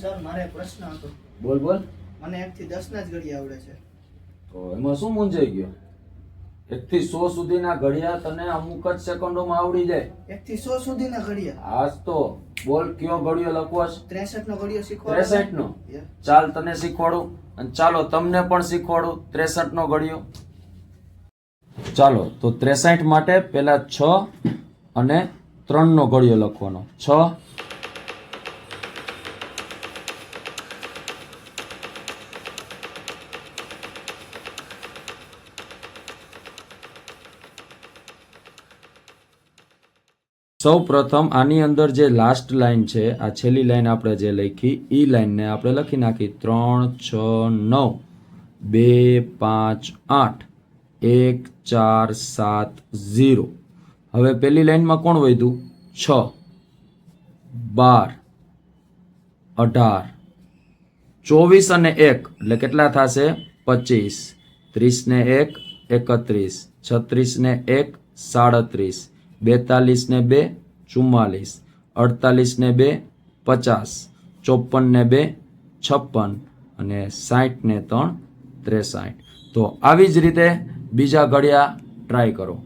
Sir મારે પ્રશ્ન હતો. બોલ બોલ. મને એક થી દસ ના જ ઘડી આવડે છે. તો એમાં શું મૂંઝાઈ ગયો? એક થી સો સુધીના ઘડિયા તને અમુક જ સેકન્ડોમાં આવડી જાય. એક થી સો સુધી ના ઘડિયા? આજ તો બોલ કયો ઘડિયો લખવો છે ત્રેસઠ નો ઘડિયો શીખવાડો. ત્રેસઠ નો ચાલ તને શીખવાડું. અને ચાલો તમને પણ શીખવાડું ત્રેસઠ નો ઘડિયો. ચાલો તો ત્રેસઠ માટે પેલા છ અને ત્રણ નો ઘડિયો લખવાનો. છ સૌ પ્રથમ આની અંદર જે લાસ્ટ લાઈન છે, આ છેલ્લી લાઈન આપણે જે લખી એ લાઈનને આપણે લખી નાખી. ત્રણ, છ, નવ. બે, પાંચ, આઠ. એક, ચાર, સાત, ઝીરો. હવે પેલી લાઈનમાં કોણ વધ્યું? છ. બાર. અઢાર. ચોવીસ અને એક, એટલે કેટલા થશે? પચીસ. ત્રીસ ને એક, એકત્રીસ. છત્રીસ ને એક, સાડત્રીસ. બેતાલીસ ને બે, ચુમ્માલીસ. અડતાલીસ ને બે, પચાસ. ચોપન ને બે, છપ્પન. અને સાઠ ને ત્રણ, ત્રેસાઠ. તો આવી જ રીતે બીજા ઘડિયા ટ્રાય કરો.